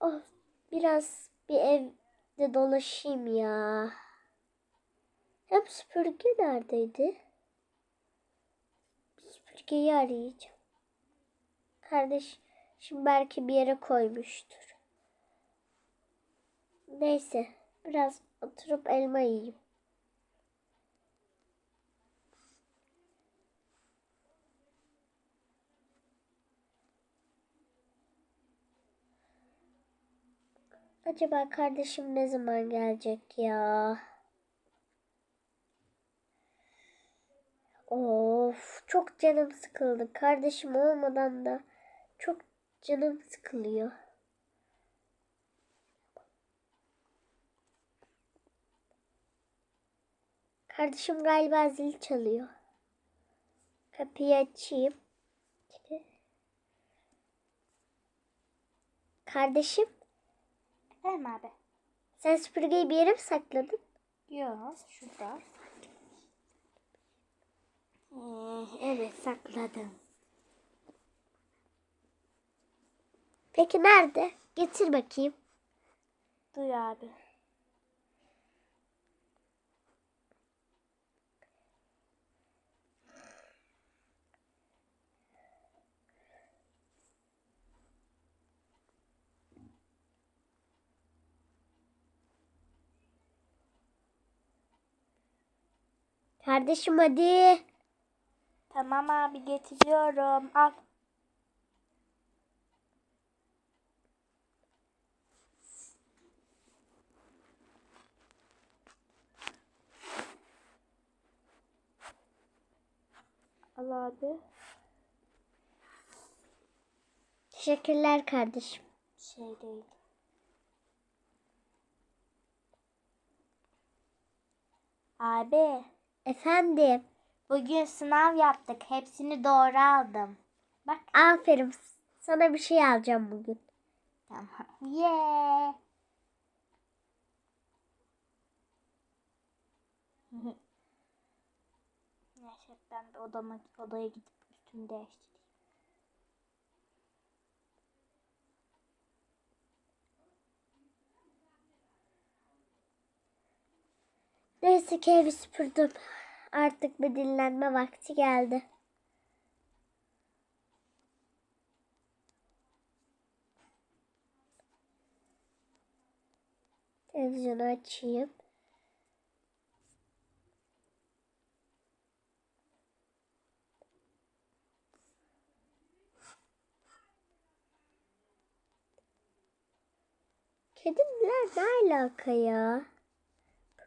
Oh, biraz bir evde dolaşayım ya. Hem süpürge neredeydi? Süpürgeyi arayacağım. Kardeş şimdi belki bir yere koymuştur. Neyse biraz oturup elma yiyeyim. Acaba kardeşim ne zaman gelecek ya? Of, çok canım sıkıldı. Kardeşim olmadan da çok canım sıkılıyor. Kardeşim galiba zil çalıyor. Kapıyı açayım. Kardeşim, Efendim abi. sen süpürgeyi bir yere mi sakladın? Yok şurada. Ee, evet sakladım. Peki nerede? Getir bakayım. Duy abi. Kardeşim hadi. Tamam abi getiriyorum. Al. Al abi. Teşekkürler kardeşim. Şey değil. Abi Efendim. bugün sınav yaptık. Hepsini doğru aldım. Bak. Aferin. Sana bir şey alacağım bugün. Tamam. Yeah. Ben de odama, odaya gidip üstümü değiştireyim. Neyse ki evi süpürdüm. Artık bir dinlenme vakti geldi. Televizyonu açayım. Kediler ne alaka ya?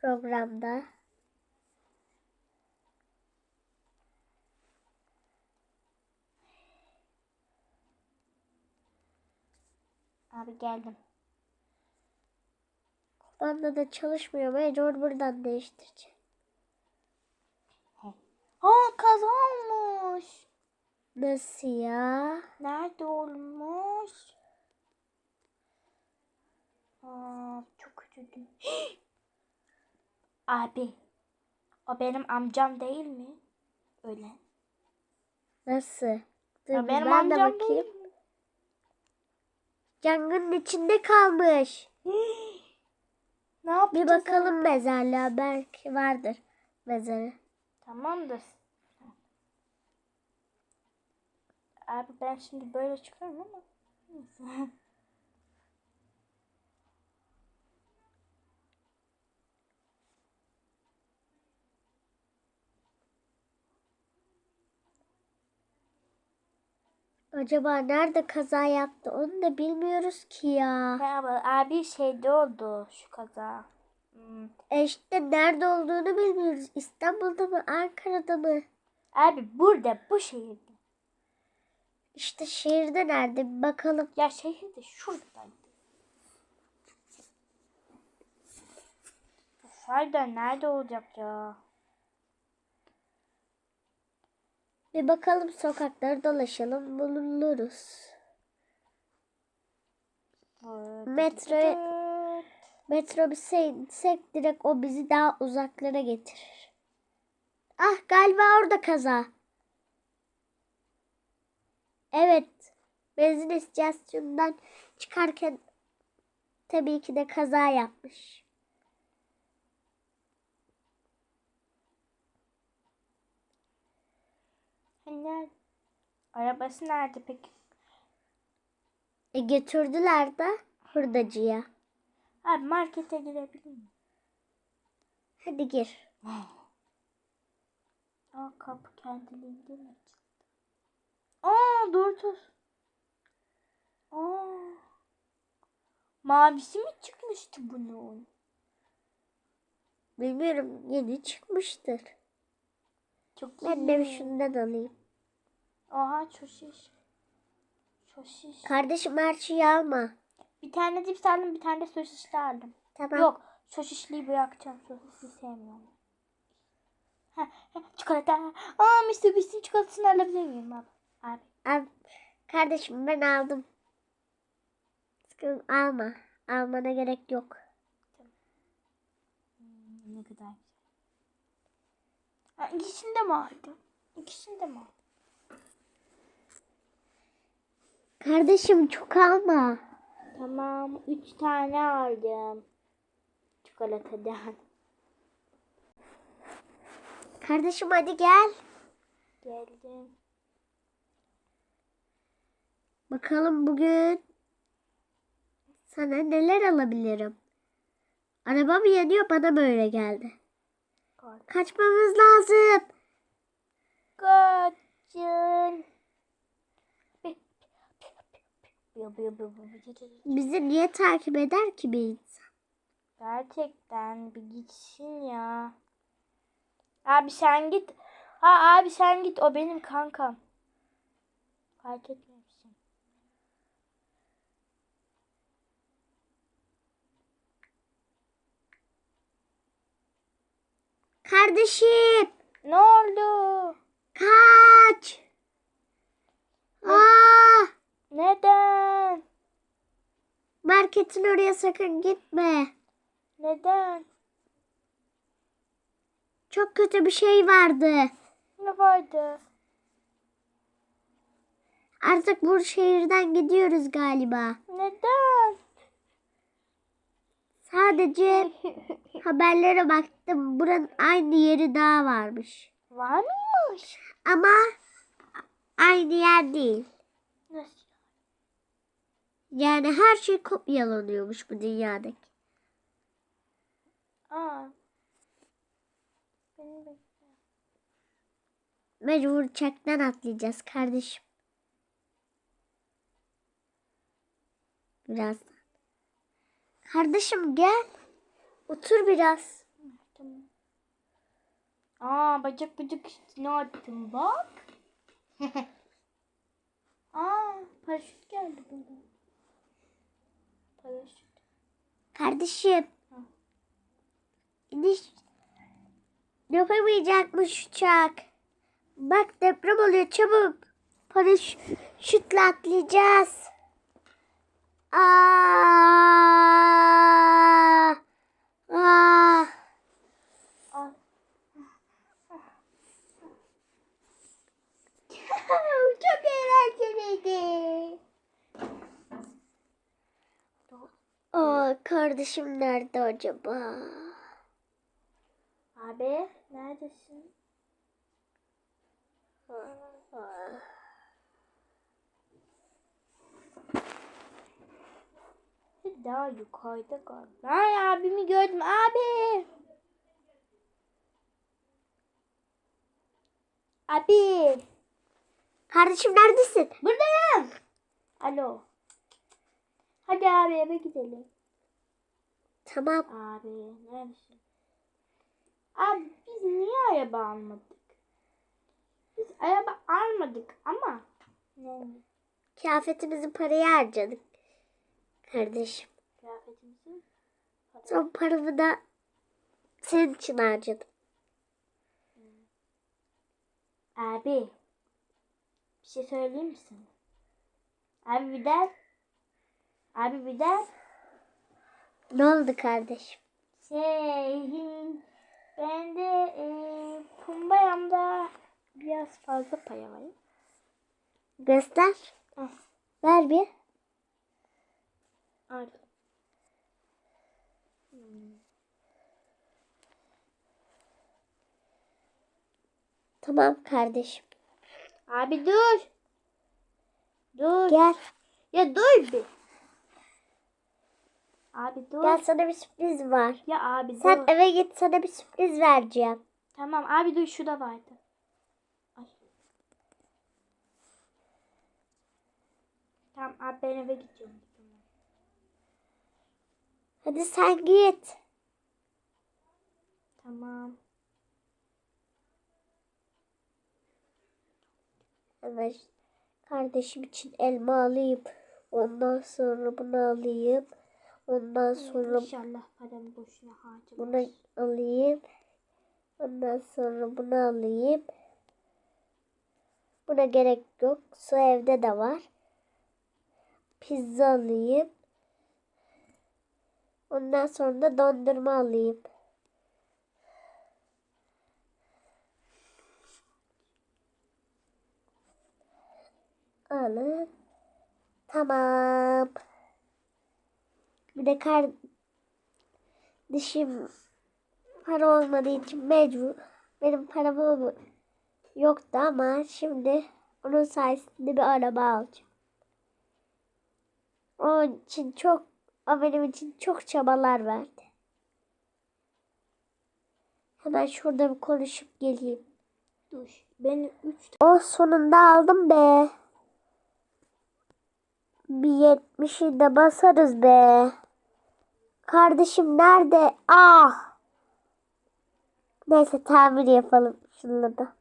Programda. Abi geldim. Banda da çalışmıyor. Mecbur buradan değiştireceğim. Aa kaza olmuş. Nasıl ya? Nerede olmuş? Aa, çok üzüldüm. Abi. O benim amcam değil mi? Öyle. Nasıl? Dur Ya benim ben de bakayım. değil? Yangının içinde kalmış. Ne yapacağız? Bir bakalım mezarlığa. Belki vardır mezarı. Tamamdır. Abi ben şimdi böyle çıkıyorum ama. Acaba nerede kaza yaptı onu da bilmiyoruz ki ya. Merhaba abi şeyde oldu şu kaza. Hmm. E işte nerede olduğunu bilmiyoruz. İstanbul'da mı Ankara'da mı? Abi burada bu şehirde. İşte şehirde nerede bir bakalım. Ya şehirde şuradaydı. Harbiden nerede olacak ya? Bir bakalım sokakları dolaşalım bulunuruz. Metro metrobüse insek direkt o bizi daha uzaklara getirir. Ah galiba orada kaza. Evet. Benzin istasyonundan çıkarken tabii ki de kaza yapmış. Nerede? Arabası nerede peki? E götürdüler de hurdacıya. Abi markete girebilir miyim? Hadi gir. Aa kapı kendiliğinden açıldı. Aa Doritos. Aa. Mavisi mi çıkmıştı bunun? Bilmiyorum yeni çıkmıştır. Çok Ben de bir iyi. Oha sosis. Sosis. Kardeşim her şeyi alma. Bir tane cips aldım, bir tane de sosisli aldım. Tamam. Yok, sosisliyi bırakacağım. Sosisli sevmiyorum. Ha, ha, çikolata. Aa Mr. Beast'in çikolatasını alabilir miyim abi? Abi. Al. Kardeşim ben aldım. Sakın alma. Almana gerek yok. Hmm, ne kadar güzel. Ha, ikisini de mi aldım? İkisini de mi aldım? Kardeşim çok alma. Tamam, üç tane aldım. Çikolatadan. Kardeşim hadi gel. Geldim. Bakalım bugün sana neler alabilirim. Arabam yanıyor bana böyle geldi. Kaçmamız lazım. Kaçın. Bizi niye takip eder ki bir insan? Gerçekten bir gitsin ya. Abi sen git. Ha abi sen git o benim kankam. Fark etmemişsin. Kardeşim Ne oldu? kaç. Aa, Neden? marketin oraya sakın gitme. Neden? Çok kötü bir şey vardı. Ne vardı? Artık bu şehirden gidiyoruz galiba. Neden? Sadece haberlere baktım. Buranın aynı yeri daha varmış. Var mıymış? Ama aynı yer değil. Yani her şey kopyalanıyormuş bu dünyadaki. Aa. Beni bekle. Mecbur uçaktan atlayacağız kardeşim. Birazdan. Kardeşim gel. Otur biraz. Tamam. Aa bacak bacak üstüne attım bak. Aa paraşüt geldi burada. Paraşüt. Kardeşim. Hı. İniş yapamayacakmış uçak. Bak deprem oluyor çabuk. Paraşütle atlayacağız. Aa! Aa. Çok eğlenceliydi. Aa, kardeşim nerede acaba? Abi neredesin? Daha yukarıda galiba. Ay abimi gördüm abi. Abi. Kardeşim neredesin? Buradayım. Alo. Hadi abi eve gidelim. Tamam. Abi neredesin? Abi biz niye araba almadık? Biz araba almadık ama. Ne? Kıyafetimizi paraya harcadık. Kardeşim. Kıyafetimizi? Son paramı da senin için harcadım. Abi. Bir şey söyleyeyim mi sana? Abi bir de. Abi bir de. Ne oldu kardeşim? Şey, ben de e, Pumbayam'da biraz fazla para var. Göster. Ah. Ver bir. Al. Tamam kardeşim. Abi dur. Dur. Gel. Ya dur bir. Abi dur. Gel sana bir sürpriz var. Ya abi Sen dur. eve git sana bir sürpriz vereceğim. Tamam abi dur şu da vardı. Ay. Tamam abi ben eve gidiyorum. Hadi sen git. Tamam. Hemen kardeşim için elma alayım. Ondan sonra bunu alayım. Ondan sonra İnşallah paramı boşuna bunu alayım. Ondan sonra bunu alayım. Buna gerek yok. Su evde de var. Pizza alayım. Ondan sonra da dondurma alayım. Alın. Tamam. Bir de kardeşim para olmadığı için mecbur. Benim param yoktu ama şimdi onun sayesinde bir araba alacağım. Onun için çok, o benim için çok çabalar verdi. Hemen şurada bir konuşup geleyim. Dur. Ben 3 O sonunda aldım be. Bir yetmişi de basarız be. Kardeşim nerede? Ah. Neyse tamir yapalım şununla da.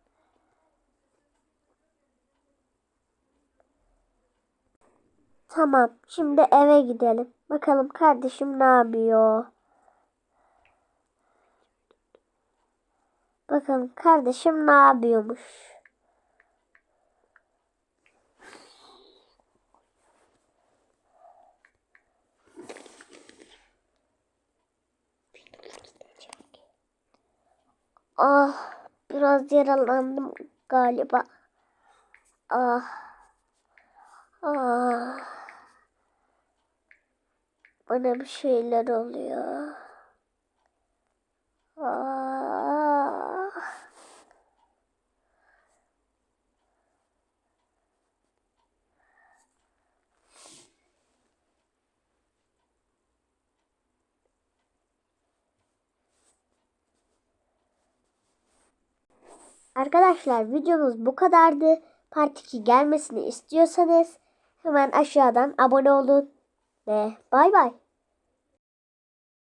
Tamam. Şimdi eve gidelim. Bakalım kardeşim ne yapıyor? Bakalım kardeşim ne yapıyormuş? Ah, biraz yaralandım galiba. Ah. Ah. Bana bir şeyler oluyor. Arkadaşlar videomuz bu kadardı. Part 2 gelmesini istiyorsanız hemen aşağıdan abone olun. Ve bay bay.